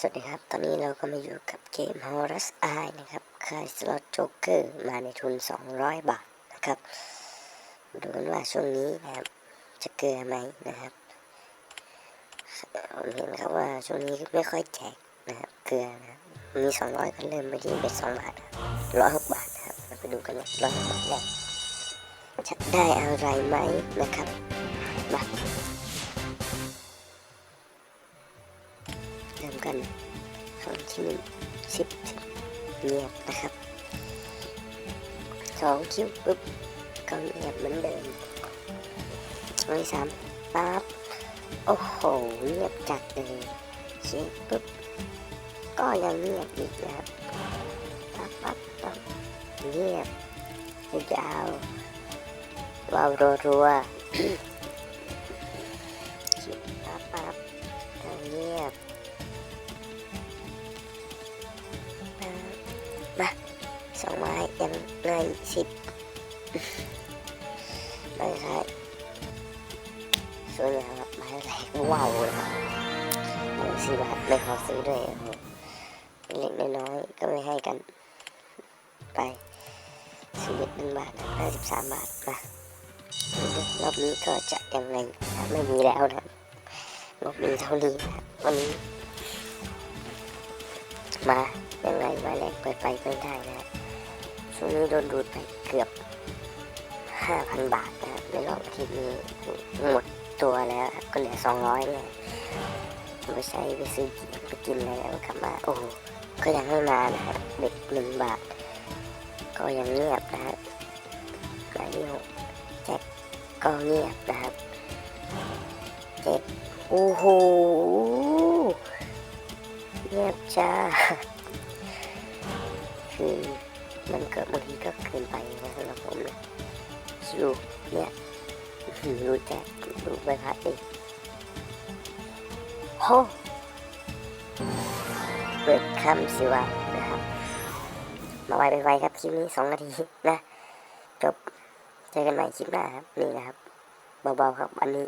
สวัสดีครับ ตอนนี้เราก็มาอยู่กับเกม Horus Eye นะครับค่ายสล็อตโจ๊กเกอร์มาในทุน 200 บาทนะครับ ดูกันว่าช่วงนี้นะครับ จะเกลือไหมนะครับผมเห็นครับว่าช่วงนี้ไม่ค่อยแจกนะครับ เกลือนะมี 200 ก็เริ่มไปที่เบ็ด2บาทร้อยหกบาทนะครับมาไปดูกันว่าร้อยหกบาทแรกจะได้อะไรไหมนะครับมา นครั้งที่หนึ่งสิบเงียบนะครับสองคิวปุ๊บก็เงียบเหมือนเดิมครั้งที่สามปั๊บโอ้โหเงียบจัดเลยเช็คปุ๊บก็ยังเงียบอีกนะครับปั๊บปั๊บปั๊บเงียบยาววาวรัวๆ ไม้ยังเหลยสิบไม่ใช่สวยงามครับไม้แรกว้าวเลยครับสี่บาทไม่ขอซื้อด้วยโอ้เล็กน้อยก็ไม่ให้กัน ไปสิบเอ็ดหนึ่งบาทห้าสิบสามบาทมารอบนี้ก็จะยังไงไม่มีแล้วนะรับงบมีเท่านี้นะวันนี้มายังไงมาแรงไปไปไม่ได้นะ ช่วงนี้โดนดูดไปเกือบห้าพันบาทนะครับในรอบทิตย์นี้หมดตัวแล้วครับก็เหลือสองร้อยเนี่ยไปใช้ไปซื้อกินไปกินอะไรแล้วกลับมาโอ้โหก็ยังไม่มานะฮะเด็กหนึ่งบาท ก็ยังเงียบนะฮะหมายเลขแจ็คก็เงียบนะครับเจ็ดโอ้โหเงียบจ้าคือ มันเกิดบางทีก็เกินไปนะสำหรับผมนะคิวเนี่ยอื้อหือรู้แจ็คดูใบพัดดิโหเปิดคำสิวะนะครับ มาไวไปไวครับคลิปนี้สองนาทีนะจบเจอกันใหม่คลิปหน้าครับนี่นะครับเบาๆครับอันนี้